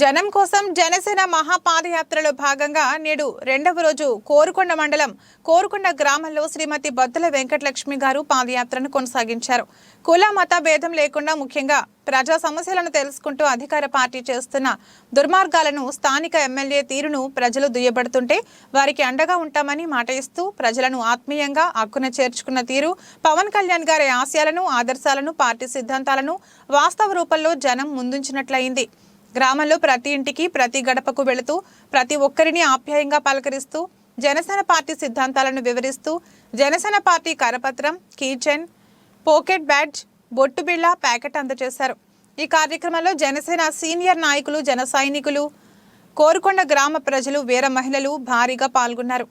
జనం కోసం జనసేన మహాపాదయాత్రలో భాగంగా నేడు రెండవ రోజు కోరుకొండ మండలం కోరుకొండ గ్రామంలో శ్రీమతి బద్దుల వెంకటలక్ష్మి గారు పాదయాత్రను కొనసాగించారు. కుల మత భేదం లేకుండా ముఖ్యంగా ప్రజా సమస్యలను తెలుసుకుంటూ అధికార పార్టీ చేస్తున్న దుర్మార్గాలను స్థానిక ఎమ్మెల్యే తీరును ప్రజలు దుయ్యబడుతుంటే వారికి అండగా ఉంటామని మాట ఇస్తూ ప్రజలను ఆత్మీయంగా హక్కున చేర్చుకున్న తీరు పవన్ కళ్యాణ్ గారి ఆశయాలను ఆదర్శాలను పార్టీ సిద్ధాంతాలను వాస్తవ రూపంలో జనం ముందుంచినట్లయింది. గ్రామంలో ప్రతి ఇంటికి ప్రతి గడపకు వెళుతూ ప్రతి ఒక్కరిని ఆప్యాయంగా పలకరిస్తూ జనసేన పార్టీ సిద్ధాంతాలను వివరిస్తూ జనసేన పార్టీ కరపత్రం కీచెన్ పోకెట్ బ్యాడ్జ్ బొట్టు బిళ్ళ ప్యాకెట్ అందజేశారు. ఈ కార్యక్రమంలో జనసేన సీనియర్ నాయకులు జన సైనికులు కోరుకొండ గ్రామ ప్రజలు వీర మహిళలు భారీగా పాల్గొన్నారు.